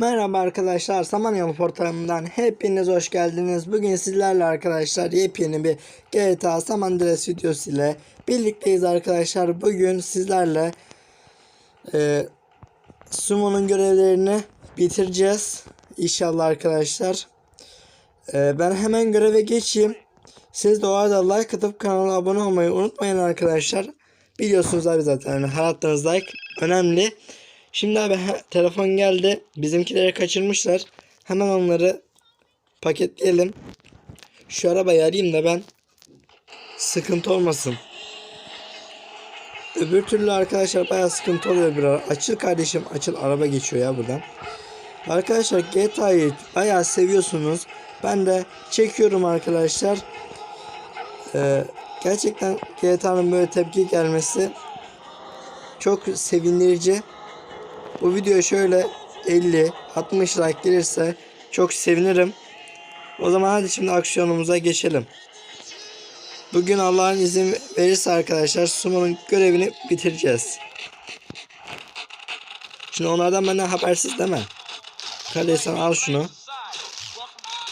Merhaba arkadaşlar, Samanyolu portalından hepiniz hoş geldiniz. Bugün sizlerle arkadaşlar yepyeni bir GTA San Andreas videosu ile birlikteyiz arkadaşlar. Bugün sizlerle e, Sumo'nun görevlerini bitireceğiz. İnşallah arkadaşlar. E, ben hemen göreve geçeyim. Siz de o arada like atıp kanala abone olmayı unutmayın arkadaşlar. Biliyorsunuz abi zaten yani like önemli. Şimdi abi he- telefon geldi. Bizimkileri kaçırmışlar. Hemen onları paketleyelim. Şu arabayı arayayım da ben sıkıntı olmasın. Öbür türlü arkadaşlar bayağı sıkıntı oluyor bir ara. Açıl kardeşim açıl araba geçiyor ya buradan. Arkadaşlar GTA'yı bayağı seviyorsunuz. Ben de çekiyorum arkadaşlar. Ee, gerçekten GTA'nın böyle tepki gelmesi çok sevindirici. Bu video şöyle 50 60 like gelirse çok sevinirim. O zaman hadi şimdi aksiyonumuza geçelim. Bugün Allah'ın izin verirse arkadaşlar Sumo'nun görevini bitireceğiz. Şimdi onlardan benden habersiz değil mi? Kardeş sen al şunu.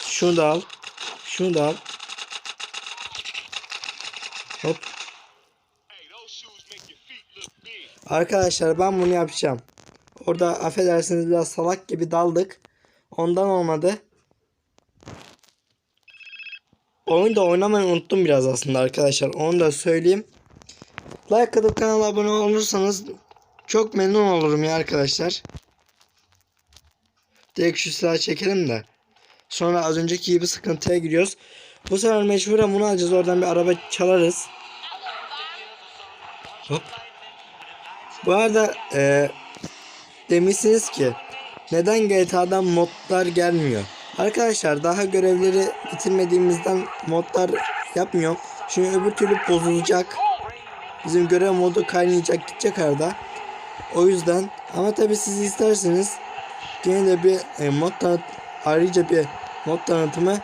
Şunu da al. Şunu da al. Hop. Arkadaşlar ben bunu yapacağım. Orada affedersiniz biraz salak gibi daldık. Ondan olmadı. Oyunu da oynamayı unuttum biraz aslında arkadaşlar. Onu da söyleyeyim. Like atıp kanala abone olursanız çok memnun olurum ya arkadaşlar. Direkt şu silahı çekelim de. Sonra az önceki gibi sıkıntıya giriyoruz. Bu sefer mecburen bunu alacağız. Oradan bir araba çalarız. Hop. Bu arada e, demişsiniz ki neden GTA'dan modlar gelmiyor? Arkadaşlar daha görevleri bitirmediğimizden modlar yapmıyor. Çünkü öbür türlü bozulacak. Bizim görev modu kaynayacak gidecek arada. O yüzden ama tabi siz isterseniz gene de bir e, mod tanıt ayrıca bir mod tanıtımı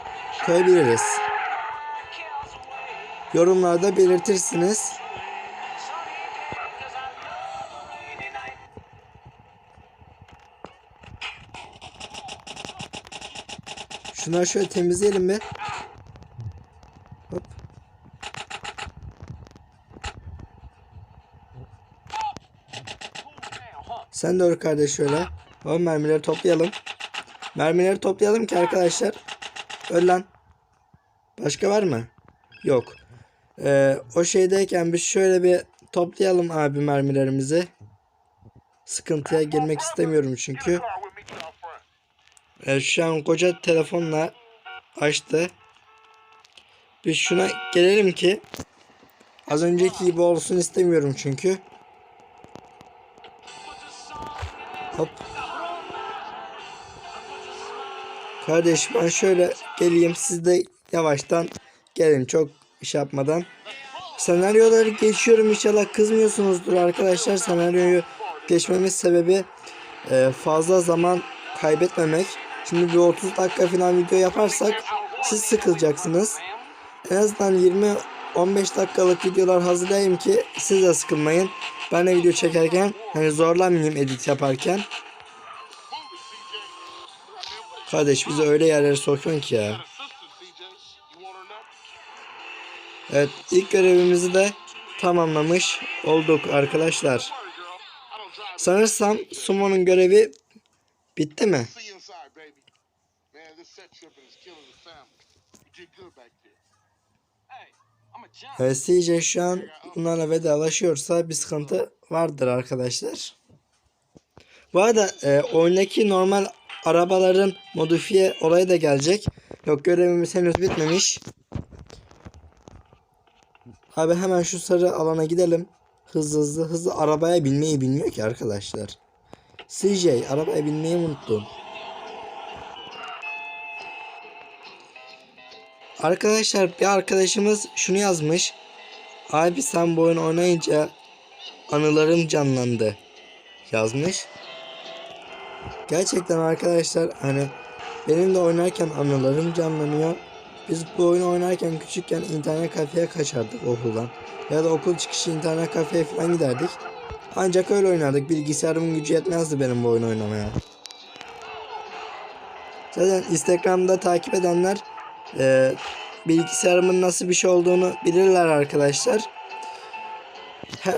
koyabiliriz. Yorumlarda belirtirsiniz. Şunları şöyle temizleyelim bir. Hop. Sen de kardeş şöyle. O mermileri toplayalım. Mermileri toplayalım ki arkadaşlar. Öl lan. Başka var mı? Yok. Ee, o şeydeyken biz şöyle bir toplayalım abi mermilerimizi. Sıkıntıya girmek istemiyorum çünkü. Evet, şu an koca telefonla açtı. Biz şuna gelelim ki az önceki gibi olsun istemiyorum çünkü. Hop. Kardeş ben şöyle geleyim siz de yavaştan gelin çok iş yapmadan. Senaryoları geçiyorum inşallah kızmıyorsunuzdur arkadaşlar. Senaryoyu geçmemiz sebebi e, fazla zaman kaybetmemek. Şimdi bir 30 dakika falan video yaparsak siz sıkılacaksınız. En azından 20-15 dakikalık videolar hazırlayayım ki siz de sıkılmayın. Ben de video çekerken hani zorlanmayayım edit yaparken. Kardeş bizi öyle yerlere sokuyorsun ki ya. Evet ilk görevimizi de tamamlamış olduk arkadaşlar. Sanırsam Sumo'nun görevi bitti mi? Evet CJ şu an bunlarla vedalaşıyorsa bir sıkıntı vardır arkadaşlar. Bu arada e, oyundaki normal arabaların modifiye olayı da gelecek. Yok görevimiz henüz bitmemiş. Abi hemen şu sarı alana gidelim. Hızlı hızlı hızlı arabaya binmeyi bilmiyor ki arkadaşlar. CJ arabaya binmeyi unuttun. Arkadaşlar bir arkadaşımız şunu yazmış. Abi sen bu oyunu oynayınca anılarım canlandı yazmış. Gerçekten arkadaşlar hani benim de oynarken anılarım canlanıyor. Biz bu oyunu oynarken küçükken internet kafeye kaçardık okuldan. Ya da okul çıkışı internet kafeye falan giderdik. Ancak öyle oynardık. Bilgisayarımın gücü yetmezdi benim bu oyunu oynamaya. Zaten Instagram'da takip edenler e, bilgisayarımın nasıl bir şey olduğunu bilirler arkadaşlar. He,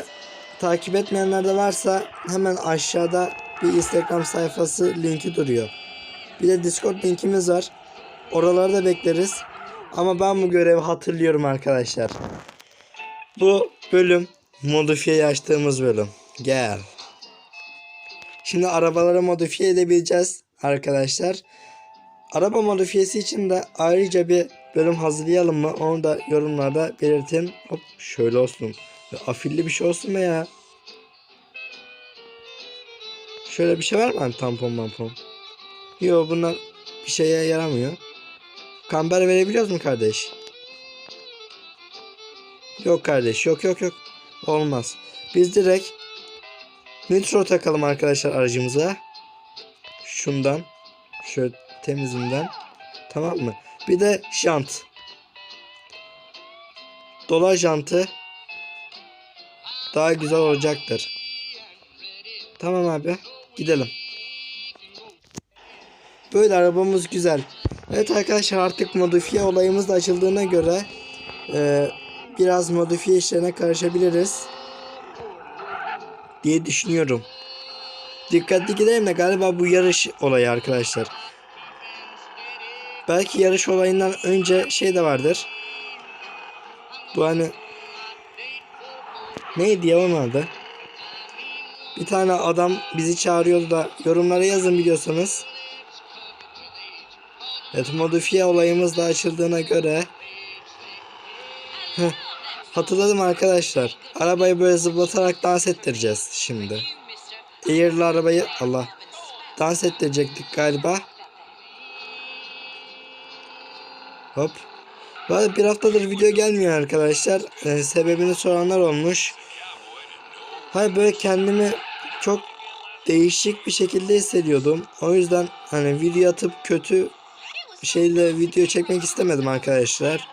takip etmeyenler de varsa hemen aşağıda bir Instagram sayfası linki duruyor. Bir de Discord linkimiz var. Oralarda bekleriz. Ama ben bu görevi hatırlıyorum arkadaşlar. Bu bölüm modifiye açtığımız bölüm. Gel. Şimdi arabaları modifiye edebileceğiz arkadaşlar. Araba modifiyesi için de ayrıca bir bölüm hazırlayalım mı? Onu da yorumlarda belirtin. Hop şöyle olsun. Ya, Afilli bir şey olsun be ya. Şöyle bir şey var mı? Hani tampon mampon. Yok bunlar bir şeye yaramıyor. Kamber verebiliyoruz mu kardeş? Yok kardeş yok yok yok. Olmaz. Biz direkt nitro takalım arkadaşlar aracımıza. Şundan. Şöyle temizinden. Tamam mı? Bir de jant. Dolar jantı daha güzel olacaktır. Tamam abi. Gidelim. Böyle arabamız güzel. Evet arkadaşlar artık modifiye olayımız da açıldığına göre e, biraz modifiye işlerine karışabiliriz diye düşünüyorum. Dikkatli gidelim de galiba bu yarış olayı arkadaşlar. Belki yarış olayından önce şey de vardır. Bu hani neydi ya onun adı? Bir tane adam bizi çağırıyordu da yorumlara yazın biliyorsanız. Evet modifiye olayımız da açıldığına göre hatırladım arkadaşlar. Arabayı böyle zıplatarak dans ettireceğiz şimdi. Eğerli arabayı Allah dans ettirecektik galiba. Hop. Vallahi bir haftadır video gelmiyor arkadaşlar. Ee, sebebini soranlar olmuş. Hayır böyle kendimi çok değişik bir şekilde hissediyordum. O yüzden hani video atıp kötü şeyle video çekmek istemedim arkadaşlar.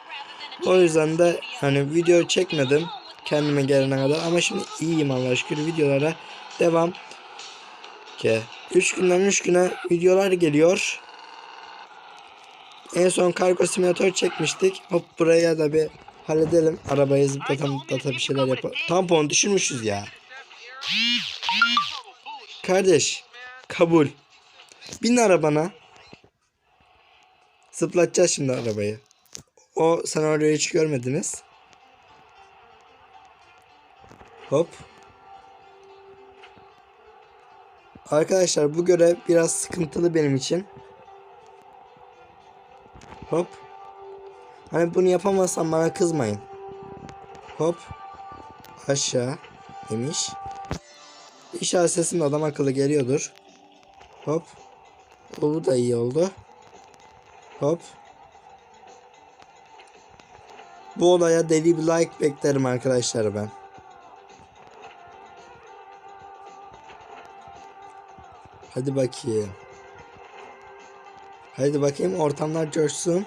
O yüzden de hani video çekmedim kendime gelene kadar ama şimdi iyiyim Allah'a şükür videolara devam ki 3 günden 3 güne videolar geliyor. En son kargo simülatör çekmiştik. Hop buraya da bir halledelim. Arabayı zıplata bir şeyler yapalım. Tampon düşürmüşüz ya. Kardeş kabul. Bin arabana. Zıplatacağız şimdi arabayı. O senaryoyu hiç görmediniz. Hop. Arkadaşlar bu görev biraz sıkıntılı benim için. Hop. Hani bunu yapamazsam bana kızmayın. Hop. Aşağı demiş. İnşallah sesim adam akıllı geliyordur. Hop. Bu da iyi oldu. Hop. Bu olaya deli bir like beklerim arkadaşlar ben. Hadi bakayım. Hadi bakayım ortamlar coşsun.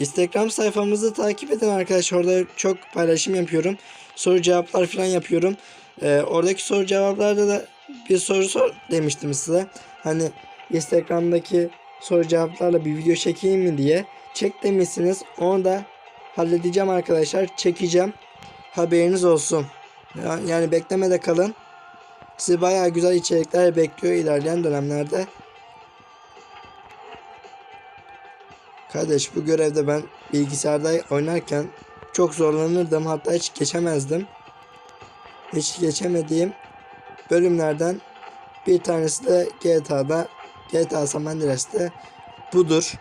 Instagram sayfamızı takip edin arkadaşlar. Orada çok paylaşım yapıyorum. Soru cevaplar falan yapıyorum. Ee, oradaki soru cevaplarda da bir soru sor demiştim size. Hani Instagram'daki soru cevaplarla bir video çekeyim mi diye. Çek demişsiniz. Onu da halledeceğim arkadaşlar. Çekeceğim. Haberiniz olsun. Ya- Yani beklemede kalın. Sizi bayağı güzel içerikler bekliyor ilerleyen dönemlerde. Kardeş bu görevde ben bilgisayarda oynarken çok zorlanırdım. Hatta hiç geçemezdim. Hiç geçemediğim bölümlerden bir tanesi de GTA'da GTA San Andreas'te budur.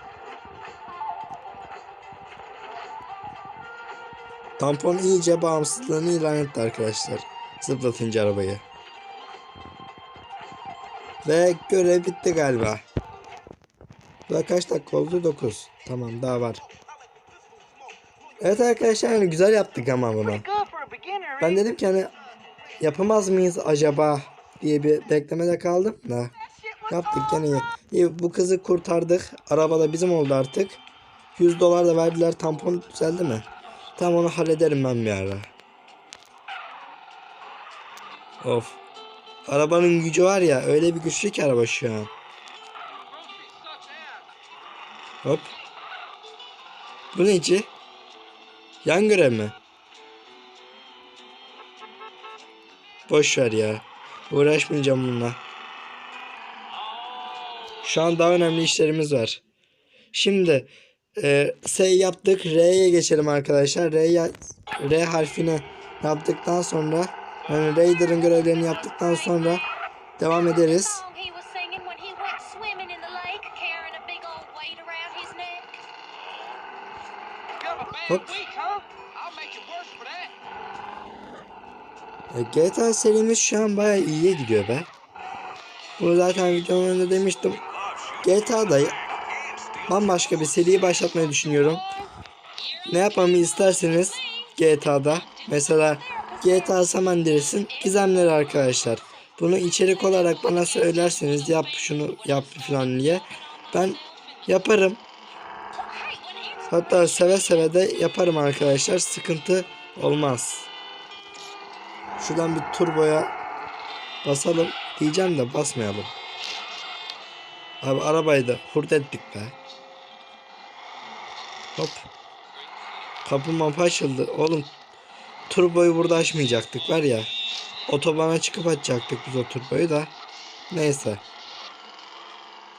Tampon iyice bağımsızlığını ilan etti arkadaşlar. Zıplatınca arabayı. Ve görev bitti galiba. Daha kaç dakika oldu? 9. Tamam daha var. Evet arkadaşlar yani güzel yaptık ama bunu. Ben dedim ki hani yapamaz mıyız acaba diye bir beklemede kaldım da. Yaptık gene iyi. İyi, bu kızı kurtardık. Araba da bizim oldu artık. 100 dolar da verdiler. Tampon düzeldi mi? Tamam onu hallederim ben bir ara. Of. Arabanın gücü var ya öyle bir güçlü ki araba şu an. Hop. Bu ne içi? Yan görev mi? Boş ver ya. Uğraşmayacağım bununla. Şu an daha önemli işlerimiz var. Şimdi e, S yaptık. R'ye geçelim arkadaşlar. R, ya- R harfini yaptıktan sonra yani Raider'ın görevlerini yaptıktan sonra devam ederiz. Hop. E, GTA serimiz şu an baya iyiye gidiyor be. Bunu zaten videonun demiştim. GTA'da bambaşka bir seriyi başlatmayı düşünüyorum. Ne yapmamı isterseniz GTA'da mesela GTA San Andreas'ın gizemleri arkadaşlar. Bunu içerik olarak bana söylerseniz yap şunu yap falan diye ben yaparım. Hatta seve seve de yaparım arkadaşlar. Sıkıntı olmaz. Şuradan bir turboya basalım diyeceğim de basmayalım. Abi arabayı da hurt ettik be. Hop. Kapı mapı açıldı. Oğlum turboyu burada açmayacaktık var ya. Otobana çıkıp açacaktık biz o turboyu da. Neyse.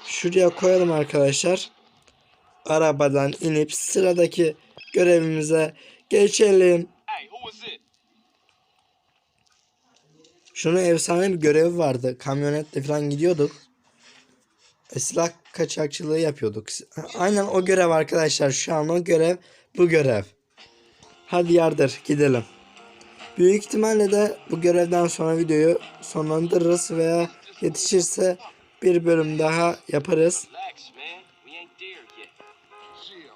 Şuraya koyalım arkadaşlar. Arabadan inip sıradaki görevimize geçelim. Şunun efsane bir görevi vardı. Kamyonetle falan gidiyorduk. E, silah kaçakçılığı yapıyorduk. Aynen o görev arkadaşlar. Şu an o görev bu görev. Hadi yardır gidelim. Büyük ihtimalle de bu görevden sonra videoyu sonlandırırız veya yetişirse bir bölüm daha yaparız.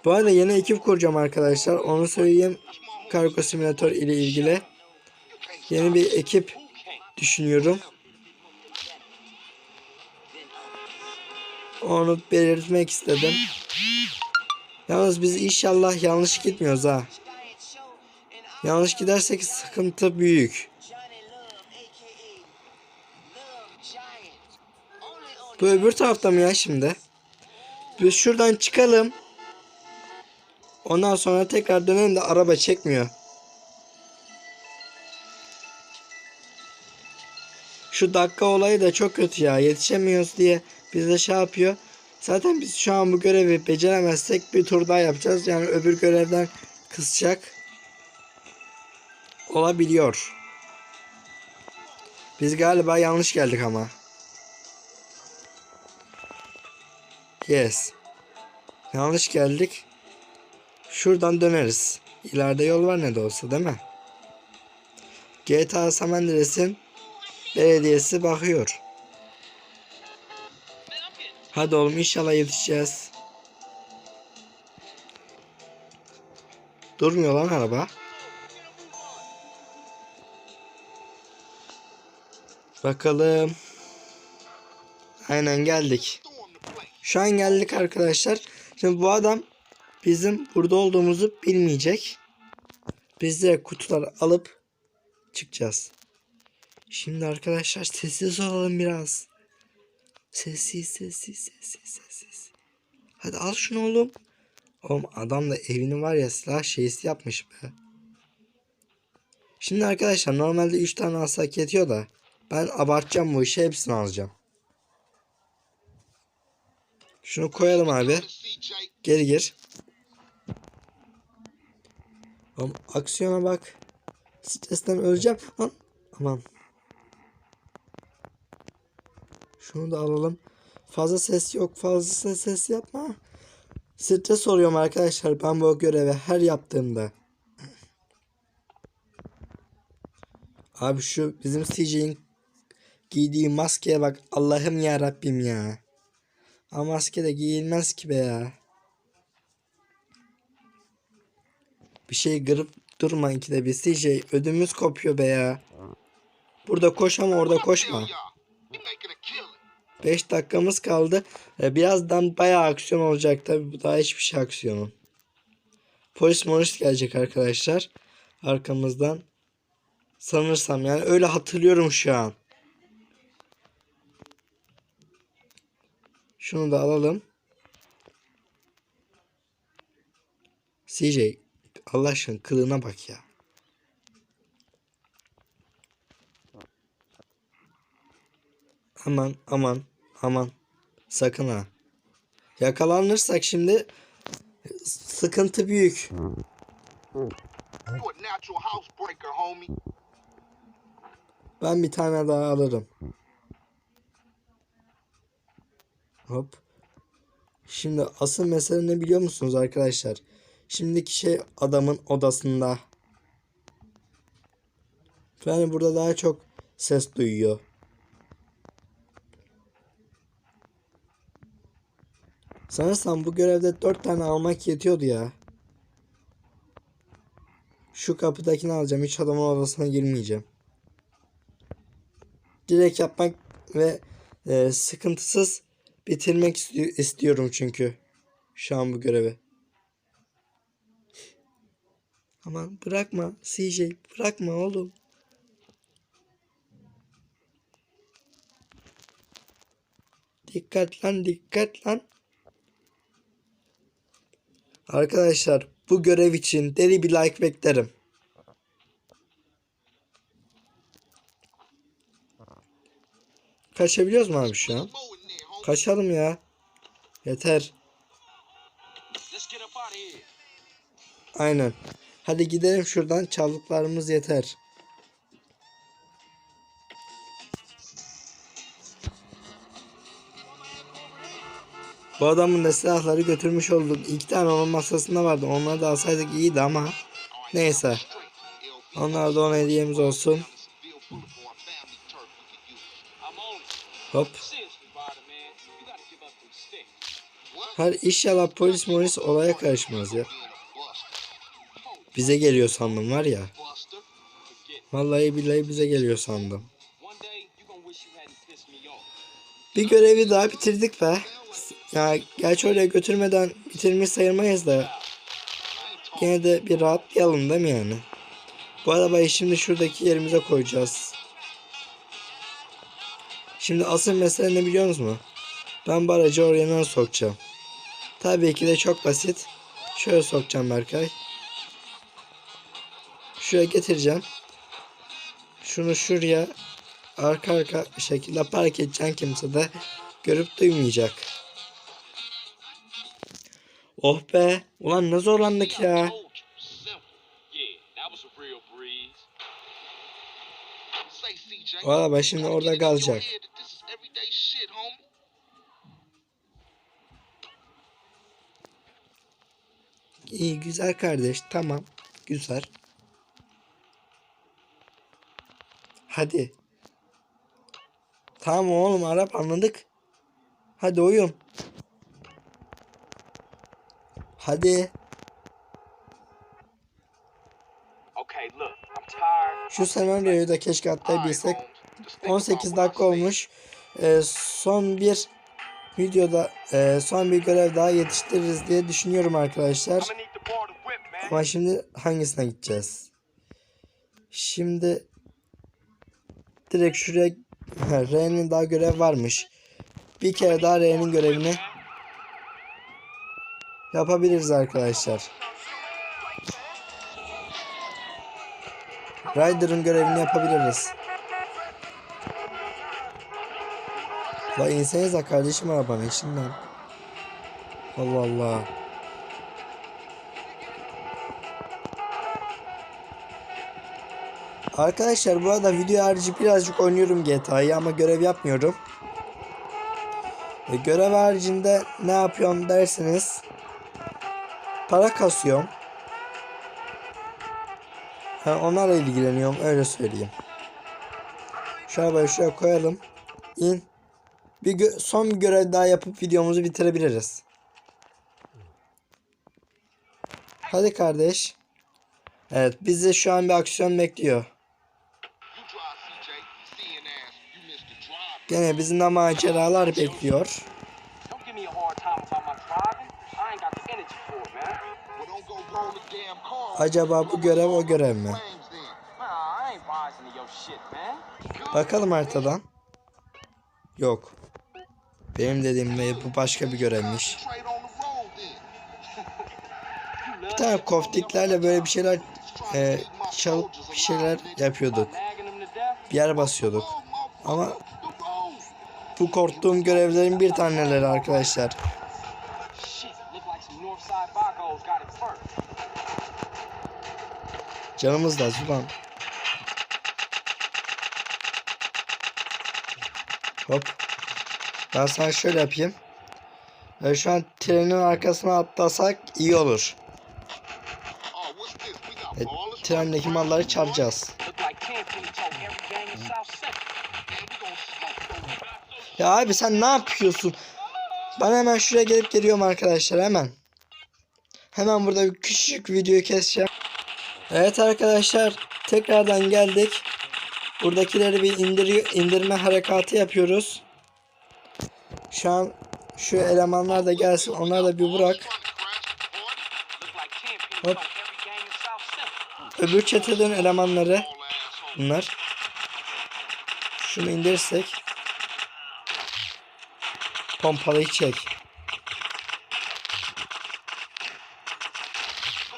Bu arada yeni ekip kuracağım arkadaşlar. Onu söyleyeyim. Kargo simülatör ile ilgili. Yeni bir ekip düşünüyorum. Onu belirtmek istedim. Yalnız biz inşallah yanlış gitmiyoruz ha. Yanlış gidersek sıkıntı büyük. Bu öbür tarafta mı ya şimdi? Biz şuradan çıkalım. Ondan sonra tekrar dönelim de araba çekmiyor. Şu dakika olayı da çok kötü ya. Yetişemiyoruz diye bize şey yapıyor. Zaten biz şu an bu görevi beceremezsek bir tur daha yapacağız. Yani öbür görevden kısacak. Olabiliyor. Biz galiba yanlış geldik ama. Yes. Yanlış geldik. Şuradan döneriz. İleride yol var ne de olsa değil mi? GTA San Andreas'in belediyesi bakıyor. Hadi oğlum inşallah yetişeceğiz. Durmuyor lan araba. Bakalım. Aynen geldik. Şu an geldik arkadaşlar. Şimdi bu adam bizim burada olduğumuzu bilmeyecek. Biz de kutuları alıp çıkacağız. Şimdi arkadaşlar sessiz olalım biraz. Sessiz sessiz sessiz sessiz. Hadi al şunu oğlum. Oğlum adam da evini var ya silah şeysi yapmış be. Şimdi arkadaşlar normalde 3 tane alsak yetiyor da ben abartacağım bu işi hepsini alacağım. Şunu koyalım abi. Geri gir. Oğlum aksiyona bak. Stresten öleceğim. Lan. Aman. Şunu da alalım. Fazla ses yok. Fazla ses yapma. Stres oluyorum arkadaşlar. Ben bu görevi her yaptığımda. Abi şu bizim CJ'in giydiği maskeye bak. Allah'ım ya Rabbim ya. Ama maske de giyilmez ki be ya. Bir şey kırıp durma ikide bir CJ. Ödümüz kopuyor be ya. Burada koş ama orada koşma. y'all. We making a killing. 5 dakikamız kaldı. Ee, birazdan bayağı aksiyon olacak tabi. Bu daha hiçbir şey aksiyonu. Polis molis gelecek arkadaşlar. Arkamızdan. Sanırsam yani öyle hatırlıyorum şu an. Şunu da alalım. CJ Allah aşkına kılığına bak ya. Aman aman aman. Sakın ha. Yakalanırsak şimdi sıkıntı büyük. Ben bir tane daha alırım. Hop. Şimdi asıl mesele ne biliyor musunuz arkadaşlar? Şimdiki şey adamın odasında. Yani burada daha çok ses duyuyor. Sanırsam bu görevde 4 tane almak yetiyordu ya. Şu kapıdakini alacağım. Hiç adamın odasına girmeyeceğim. Direkt yapmak ve e, sıkıntısız bitirmek isti- istiyorum çünkü. Şu an bu görevi. Aman bırakma CJ bırakma oğlum. Dikkat lan dikkat lan. Arkadaşlar bu görev için deli bir like beklerim. Kaçabiliyoruz mu abi şu an? Kaçalım ya. Yeter. Aynen. Hadi gidelim şuradan. Çaldıklarımız yeter. Bu adamın da silahları götürmüş olduk. İki tane onun masasında vardı. Onları da alsaydık iyiydi ama. Neyse. Onlar da ona hediyemiz olsun. Hop. Her inşallah polis polis olaya karışmaz ya. Bize geliyor sandım var ya. Vallahi billahi bize geliyor sandım. Bir görevi daha bitirdik be. Ya gerçi oraya götürmeden bitirmiş sayılmayız da. Gene de bir rahatlayalım değil mi yani? Bu arabayı şimdi şuradaki yerimize koyacağız. Şimdi asıl mesele ne biliyor musunuz? Ben bu aracı oraya nasıl sokacağım? Tabii ki de çok basit. Şöyle sokacağım Berkay. Şuraya getireceğim. Şunu şuraya arka arka şekilde park edeceğim kimse de görüp duymayacak. Oh be. Ulan ne zorlandık ya. Told you. Simple. Yeah, that was a real breeze. Say, CJ. O araba şimdi orada kalacak. İyi güzel kardeş. Tamam. Güzel. Hadi. Tamam oğlum Arap anladık. Hadi oyun. Hadi. Şu senaryoyu da keşke atlayabilsek. 18 dakika olmuş. Ee, son bir videoda e, son bir görev daha yetiştiririz diye düşünüyorum arkadaşlar. Ama şimdi hangisine gideceğiz? Şimdi direkt şuraya R'nin daha görev varmış. Bir kere daha R'nin görevini yapabiliriz arkadaşlar. Ryder'ın görevini yapabiliriz. La insenize kardeşim arabanın içinden. Allah Allah. Arkadaşlar bu arada video harici birazcık oynuyorum GTA'yı ama görev yapmıyorum. E, görev haricinde ne yapıyorum derseniz para kasıyorum. Ha, onlarla ilgileniyorum öyle söyleyeyim. Şu arabayı şuraya koyalım. İn. Bir son bir görev daha yapıp videomuzu bitirebiliriz. Hadi kardeş. Evet bizi şu an bir aksiyon bekliyor. Roll the damn car. Acaba bu görev o görev mi? Bakalım haritadan. Yok. Benim dediğim ne bu başka bir görevmiş. Bir tane koftiklerle böyle bir şeyler e, çalıp bir şeyler yapıyorduk. Bir yer basıyorduk. Ama. Bu korktuğum görevlerin bir taneleri arkadaşlar. Canımız da az ulan. Hop. Ben sana şöyle yapayım. Ve şu an trenin arkasına atlasak iyi olur. E, trendeki malları çarpacağız. Ya abi sen ne yapıyorsun? Ben hemen şuraya gelip geliyorum arkadaşlar hemen. Hemen burada bir küçük videoyu keseceğim. Evet arkadaşlar tekrardan geldik. Buradakileri bir indiriyor, indirme harekatı yapıyoruz. Şu an şu elemanlar da gelsin. Onlar da bir bırak. Hop. Öbür çeteden elemanları bunlar. Şunu indirirsek. Pompalıyı çek.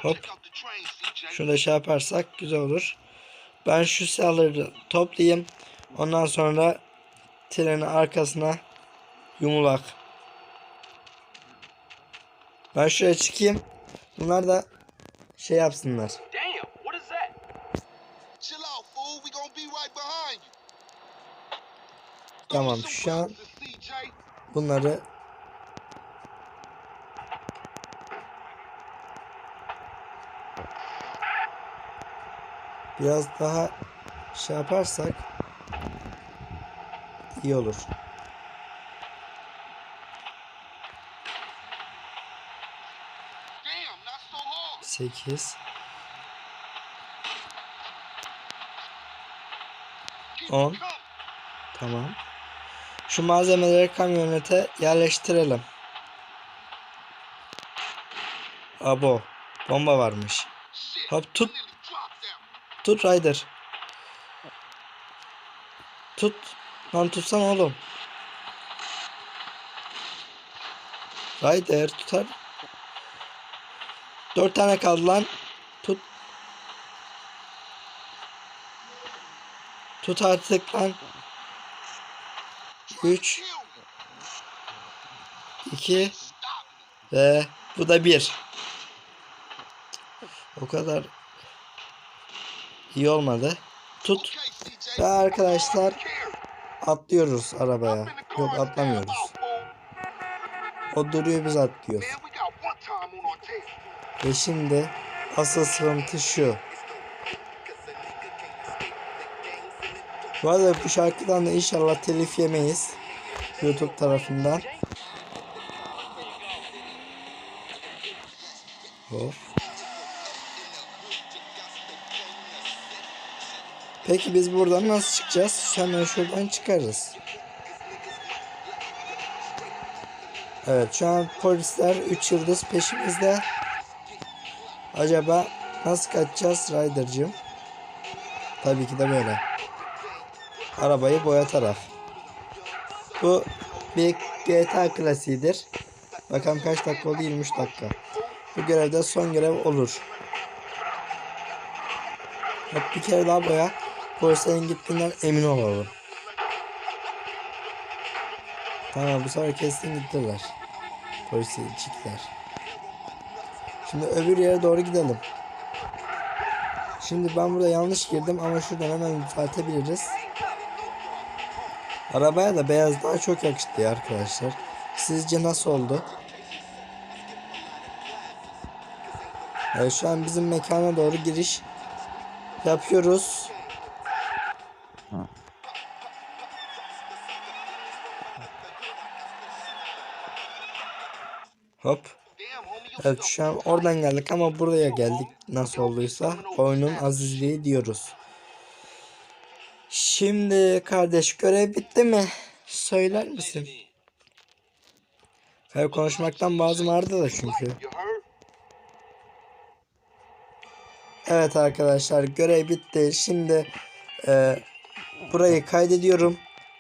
Hop. Şurada şey yaparsak güzel olur. Ben şu silahları toplayayım. Ondan sonra trenin arkasına yumulak. Ben şuraya çıkayım. Bunlar da şey yapsınlar. Tamam şu an. Bunları biraz daha şey yaparsak iyi olur. Damn, not so hard. 8 Keep On. Tamam. Şu malzemeleri kamyonete yerleştirelim. Abo. Bomba varmış. Hop tut. Tut Ryder. Tut. Lan tutsan oğlum. Ryder tutar. Dört tane kaldı lan. Tut. Tut artık lan. Üç. Kill me. 2 Stop me. ve bu da 1. O kadar iyi olmadı. Tut ve arkadaşlar atlıyoruz arabaya. Yok atlamıyoruz. O duruyor biz atlıyoruz. Ve şimdi asıl sıkıntı şu. Bu arada bu şarkıdan da inşallah telif yemeyiz. YouTube tarafından. Hop. Peki biz buradan nasıl çıkacağız? Hemen şuradan çıkarız. Evet şu an polisler 3 yıldız peşimizde. Acaba nasıl kaçacağız Ryder'cığım? Tabii ki de böyle. Arabayı boyatarak. Bu bir GTA klasiğidir. Bakalım kaç dakika oldu? 23 dakika. Bu görevde son görev olur. Hop bir kere daha boya. Polislerin gittiğinden emin olalım. Tamam bu sefer kesin gittiler. Polisler Şimdi öbür yere doğru gidelim. Şimdi ben burada yanlış girdim ama şuradan hemen düzeltebiliriz. Arabaya da beyaz daha çok yakıştı ya arkadaşlar. Sizce nasıl oldu? Evet, şu an bizim mekana doğru giriş yapıyoruz. Hop. Evet şu an oradan geldik ama buraya geldik nasıl olduysa oyunun azizliği diyoruz. Şimdi kardeş görev bitti mi? Söyler misin? Hayır konuşmaktan bazı ağrıdı da çünkü. Evet arkadaşlar görev bitti. Şimdi e, burayı kaydediyorum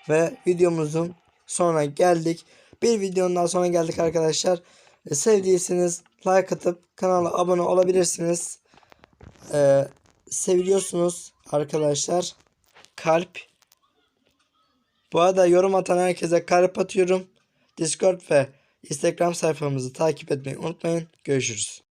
ve videomuzun sonuna geldik. Bir videonun daha sonra geldik arkadaşlar. E, sevdiyseniz like atıp kanala abone olabilirsiniz. E, seviliyorsunuz arkadaşlar. Kalp. Bu arada yorum atan herkese kalp atıyorum. Discord ve Instagram sayfamızı takip etmeyi unutmayın. Görüşürüz.